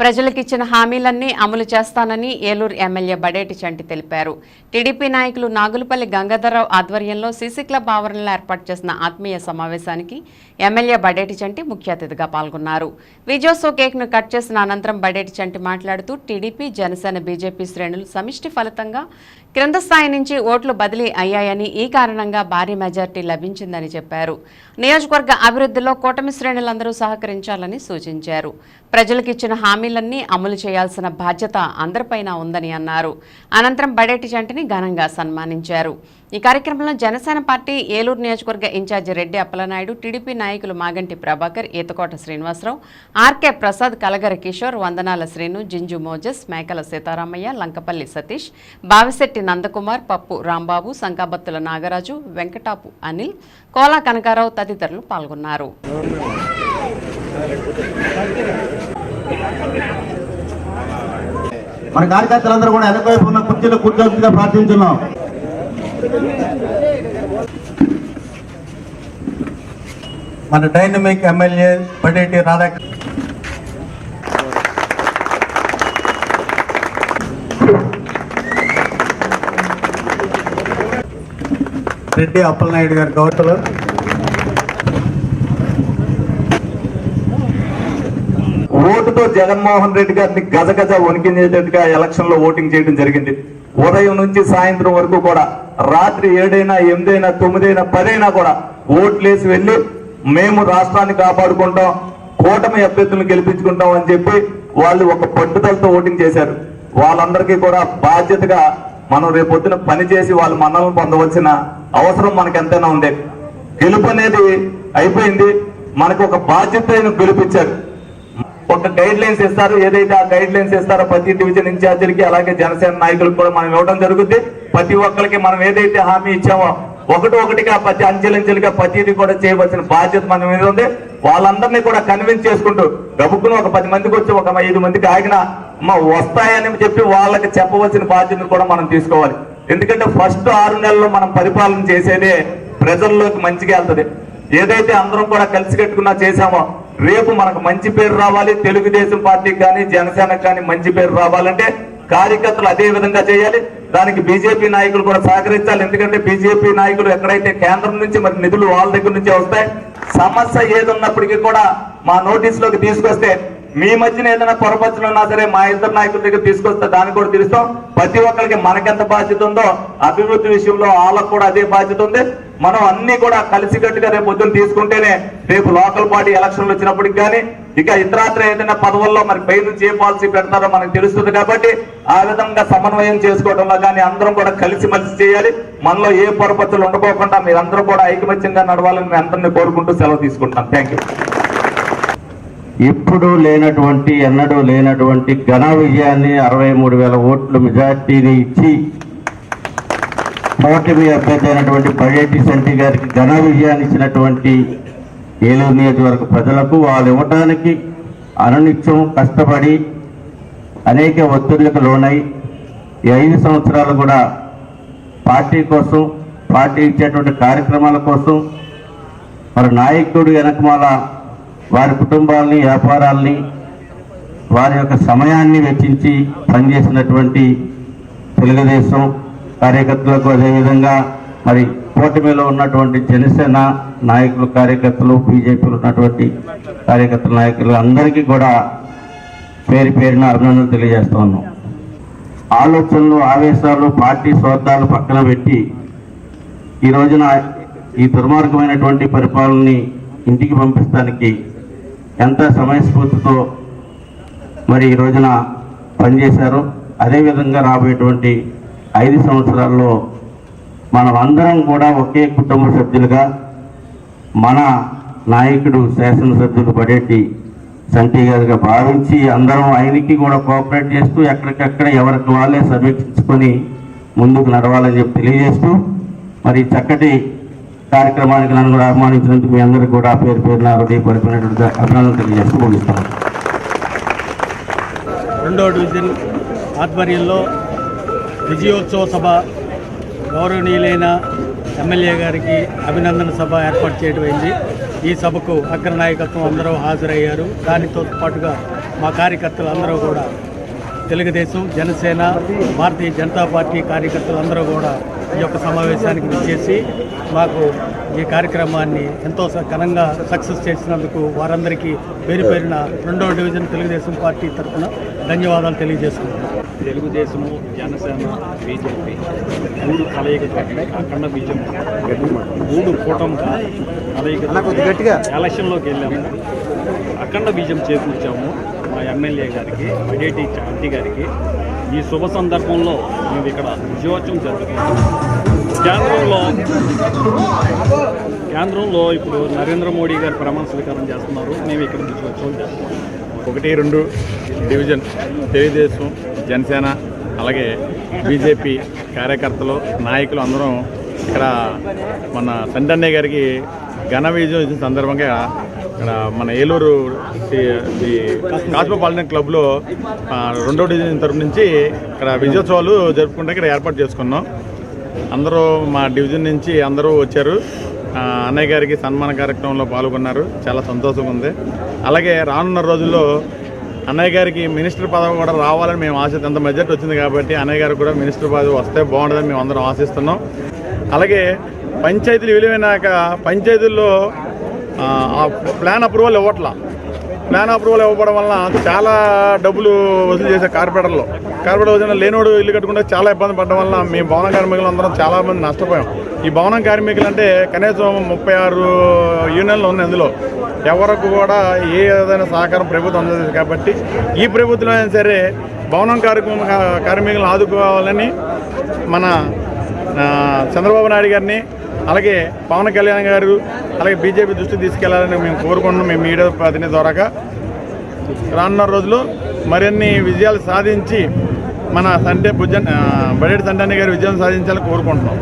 ప్రజలకిచ్చిన హామీలన్నీ అమలు చేస్తానని ఏలూరు ఎమ్మెల్యే బడేటి చంటి తెలిపారు. టీడీపీ నాయకులు నాగులపల్లి గంగాధరరావు ఆధ్వర్యంలో సీసీ క్లబ్ ఆవరణలో ఏర్పాటు చేసిన ఆత్మీయ సమావేశానికి ఎమ్మెల్యే బడేటి చంటి ముఖ్య అతిథిగా పాల్గొన్నారు. విజయోత్సవ కేక్ను కట్ చేసిన అనంతరం బడేటి చంటి మాట్లాడుతూ టీడీపీ జనసేన బీజేపీ శ్రేణులు సమిష్టి ఫలితంగా క్రింద స్థాయి నుంచి ఓట్లు బదిలీ అయ్యాయని ఈ కారణంగా భారీ మెజార్టీ లభించిందని చెప్పారు. నియోజకవర్గ అభివృద్ధిలో కూటమి శ్రేణులందరూ సహకరించాలని సూచించారు. ప్రజలకిచ్చిన హామీలన్నీ అమలు చేయాల్సిన బాధ్యత అందరిపైన ఉందని అన్నారు. అనంతరం బడేటి జంటిని ఘనంగా సన్మానించారు. ఈ కార్యక్రమంలో జనసేన పార్టీ ఏలూరు నియోజకవర్గ ఇన్ఛార్జి రెడ్డి అప్పలనాయుడు టీడీపీ నాయకులు Maganti Prabhakar Eethakota Srinivasarao R K Prasad Kalagara Kishore Vandanala Srinu Jinju Moses Mekala Seetharamaiah Lankapalli Satish Bavisetti Nandakumar Pappu Rambabu Sankabattula Nagaraju Venkatapu Anil Kola Kanakarao తదితరులు పాల్గొన్నారు. మన కార్యకర్తలందరూ కూడా వెనక ఉన్న కుర్చీలో కూర్చోవచ్చుగా ప్రార్థించున్నాం. మన డైనమిక్ ఎమ్మెల్యే పడేటి రాధాకృష్ణ రెడ్డి అప్పలనాయుడు గారి గౌరవలో ఓటుతో జగన్మోహన్ రెడ్డి గారిని గజగజ వణికించేటట్టుగా ఎలక్షన్లో ఓటింగ్ చేయడం జరిగింది. ఉదయం నుంచి సాయంత్రం వరకు కూడా రాత్రి ఏడైనా ఎనిమిదైనా తొమ్మిదైనా పదైనా కూడా ఓట్లేసి వెళ్ళి మేము రాష్ట్రాన్ని కాపాడుకుంటాం కూటమి అభ్యర్థులను గెలిపించుకుంటాం అని చెప్పి వాళ్ళు ఒక పట్టుదలతో ఓటింగ్ చేశారు. వాళ్ళందరికీ కూడా బాధ్యతగా మనం రేపొద్దున పని చేసి వాళ్ళ మన్నలను పొందవలసిన అవసరం మనకు ఎంతైనా ఉంది. గెలుపు అనేది అయిపోయింది. మనకు ఒక బాధ్యత గెలిపించారు. ఒక గైడ్ లైన్స్ ఇస్తారు. ఏదైతే ఆ గైడ్ లైన్స్ ఇస్తారో ప్రతి డివిజన్ ఇన్ఛార్జీలకి అలాగే జనసేన నాయకులకు కూడా మనం ఇవ్వడం జరుగుతుంది ప్రతి ఒక్కరికి మనం ఏదైతే హామీ ఇచ్చామో ఒకటి ఒకటిగా ప్రతి అంచెలంచెలుగా ప్రతిదీ కూడా చేయవలసిన బాధ్యత మన మీద ఉంది. వాళ్ళందరినీ కూడా కన్విన్స్ చేసుకుంటూ గబుక్కును ఒక పది మందికి వచ్చి ఒక ఐదు మందికి ఆగిన అమ్మ వస్తాయని చెప్పి వాళ్ళకి చెప్పవలసిన బాధ్యతను కూడా మనం తీసుకోవాలి. ఎందుకంటే ఫస్ట్ ఆరు నెలల్లో మనం పరిపాలన చేసేదే ప్రజల్లోకి మంచిగా వెళ్తుంది. ఏదైతే అందరం కూడా కలిసి కట్టుకున్నా చేశామో రేపు మనకు మంచి పేరు రావాలి. తెలుగుదేశం పార్టీకి కానీ జనసేనకు కానీ మంచి పేరు రావాలంటే కార్యకర్తలు అదే విధంగా చేయాలి. దానికి బీజేపీ నాయకులు కూడా సహకరించాలి. ఎందుకంటే బీజేపీ నాయకులు ఎక్కడైతే కేంద్రం నుంచి మరి నిధులు వాళ్ళ దగ్గర నుంచి వస్తాయి. సమస్య ఏదున్నప్పటికీ కూడా మా నోటీస్లోకి తీసుకొస్తే మీ మధ్యన ఏదైనా పొరపచ్చులు ఉన్నా సరే మా ఇద్దరు నాయకుల దగ్గర తీసుకొస్తే దాన్ని కూడా తెలుస్తాం ప్రతి ఒక్కరికి మనకెంత బాధ్యత ఉందో అభివృద్ధి విషయంలో వాళ్ళకు కూడా అదే బాధ్యత ఉంది. మనం అన్ని కూడా కలిసికట్టుగా రేపు పొద్దున్న తీసుకుంటేనే రేపు లోకల్ పార్టీ ఎలక్షన్లు వచ్చినప్పటికి కానీ ఇక ఇతరాత్ర ఏదైనా పదవుల్లో మరి పై నుంచి ఏ పాలసీ పెడతారో మనకు తెలుస్తుంది కాబట్టి ఆ విధంగా సమన్వయం చేసుకోవడంలో కానీ అందరం కూడా కలిసిమెలిసి చేయాలి. మనలో ఏ పొరపతులు ఉండకోకుండా మీరందరూ కూడా ఐకమత్యంగా నడవాలని మేము అందరినీ కోరుకుంటూ సెలవు తీసుకుంటాం థ్యాంక్ యూ ఎప్పుడూ లేనటువంటి ఎన్నడూ లేనటువంటి ఘన విజయాన్ని అరవై మూడు వేల ఓట్లు మెజార్టీని ఇచ్చి కూటమి అభ్యర్థి అయినటువంటి పడేటి సంటి గారికి ఘన విజయాన్ని ఇచ్చినటువంటి ఏలూరు నియోజకవర్గ ప్రజలకు వాళ్ళు ఇవ్వడానికి అనునిత్యం కష్టపడి అనేక ఒత్తిళ్ళకు లోనై ఈ ఐదు సంవత్సరాలు కూడా పార్టీ కోసం పార్టీ ఇచ్చేటువంటి కార్యక్రమాల కోసం మరి నాయకుడు వెనకమాల వారి కుటుంబాలని వ్యాపారాల్ని వారి యొక్క సమయాన్ని వెచ్చించి పనిచేసినటువంటి తెలుగుదేశం కార్యకర్తలకు అదేవిధంగా మరి కూటమిలో ఉన్నటువంటి జనసేన నాయకులు కార్యకర్తలు బీజేపీలో ఉన్నటువంటి కార్యకర్తల నాయకులు అందరికీ కూడా పేరు పేరున అభినందనలు తెలియజేస్తా ఉన్నాం. ఆలోచనలు ఆవేశాలు పార్టీ స్వార్థాలు పక్కన పెట్టి ఈ రోజున ఈ దుర్మార్గమైనటువంటి పరిపాలనని ఇంటికి పంపిస్తానికి ఎంత సమయస్ఫూర్తితో మరి ఈ రోజున పనిచేశారు అదేవిధంగా రాబోయేటువంటి ఐదు సంవత్సరాల్లో మనం అందరం కూడా ఒకే కుటుంబ సభ్యులుగా మన నాయకుడు శాసనసభ్యులు పడేటి సంటి గారిగా భావించి అందరం ఆయనకి కూడా కోఆపరేట్ చేస్తూ ఎక్కడికక్కడ ఎవరికి వాళ్ళే సమీక్షించుకొని ముందుకు నడవాలని చెప్పి తెలియజేస్తూ మరి చక్కటి కార్యక్రమానికి నన్ను కూడా ఆహ్వానించినందుకు మీ అందరికీ కూడా పేరు పేరున హృదయపడిపోయినటువంటి అభినందనలు తెలియజేస్తూ ముగిస్తాను రెండో డివిజన్ ఆధ్వర్యంలో విజయోత్సవ సభ గౌరవనీయులైన ఎమ్మెల్యే గారికి అభినందన సభ ఏర్పాటు చేయడమైంది ఈ సభకు అగ్ర నాయకత్వం అందరూ హాజరయ్యారు. దానితో పాటుగా మా కార్యకర్తలు అందరూ కూడా తెలుగుదేశం జనసేన భారతీయ జనతా పార్టీ కార్యకర్తలు అందరూ కూడా ఈ యొక్క సమావేశానికి విచ్చేసి మాకు ఈ కార్యక్రమాన్ని ఎంతో స- ఘనంగా సక్సెస్ చేసినందుకు వారందరికీ పేరు పేరున రెండవ డివిజన్ తెలుగుదేశం పార్టీ తరఫున ధన్యవాదాలు తెలియజేసుకుంటున్నాను. తెలుగుదేశము జనసేన బీజేపీ మూడు కలయికతో అఖండ బీజం. మూడు కూటమిగా కలయిక ఎలక్షన్లోకి వెళ్ళాము. అఖండ బీజం చేకూర్చాము మా ఎమ్మెల్యే గారికి బడేటి చాంతి గారికి. ఈ శుభ సందర్భంలో మేము ఇక్కడ విజయోత్సవం జరుగుతుంది కేంద్రంలో ఇప్పుడు నరేంద్ర మోడీ గారు ప్రమాణ స్వీకారం చేస్తున్నారు. మేము ఇక్కడ నుంచి ఒకటి రెండు డివిజన్ తెలుగుదేశం జనసేన అలాగే బీజేపీ కార్యకర్తలు నాయకులు అందరం ఇక్కడ మన సంటన్నయ్య గారికి ఘన విజయం ఇచ్చిన సందర్భంగా ఇక్కడ మన ఏలూరు ఈ- కాస్మోపాలిటన్ క్లబ్లో రెండో డివిజన్ తరపు నుంచి ఇక్కడ విజయోత్సవాలు జరుపుకుంటే ఇక్కడ ఏర్పాటు చేసుకున్నాం. అందరూ మా డివిజన్ నుంచి అందరూ వచ్చారు. అన్నయ్య గారికి సన్మాన కార్యక్రమంలో పాల్గొన్నారు. చాలా సంతోషంగా ఉంది. అలాగే రానున్న రోజుల్లో అన్నయ్య గారికి మినిస్టర్ పదవి కూడా రావాలని మేము ఆశ ఎంత మెజార్టీ వచ్చింది కాబట్టి అన్నయ్య గారు కూడా మినిస్టర్ పదవి వస్తే బాగుంటుందని మేము అందరం ఆశిస్తున్నాం. అలాగే పంచాయతీలు విలువైనాక పంచాయతీల్లో ప్లాన్ అప్రూవల్ ఇవ్వట్లా. ప్లాన్ అప్రూవల్ ఇవ్వడం వలన చాలా డబ్బులు వసూలు చేసే కార్పొరేటర్లు. కార్పొరేటర్ వచ్చిన లేనోడు ఇల్లు కట్టుకుంటే చాలా ఇబ్బంది పడడం వల్ల మేము భవన కార్మికులు అందరం చాలా మంది నష్టపోయాం. ఈ భవన కార్మికులు అంటే కనీసం ముప్పై ఆరు యూనియన్లు ఉన్నాయి అందులో. ఎవరికి కూడా ఏ విధమైన సహకారం ప్రభుత్వం అందజేది కాబట్టి ఈ ప్రభుత్వం అయినా సరే భవనం కార్మిక కార్మికులను ఆదుకోవాలని మన చంద్రబాబు నాయుడు గారిని అలాగే పవన్ కళ్యాణ్ గారు అలాగే బీజేపీ దృష్టికి తీసుకెళ్ళాలని మేము కోరుకుంటున్నాం. మేము మీడియా ప్రతినిధి ద్వారాగా రానున్న రోజుల్లో మరిన్ని విజయాలు సాధించి మన సండే భుజన్ బడేటి సండాని గారి విజయం సాధించాలని కోరుకుంటున్నాం.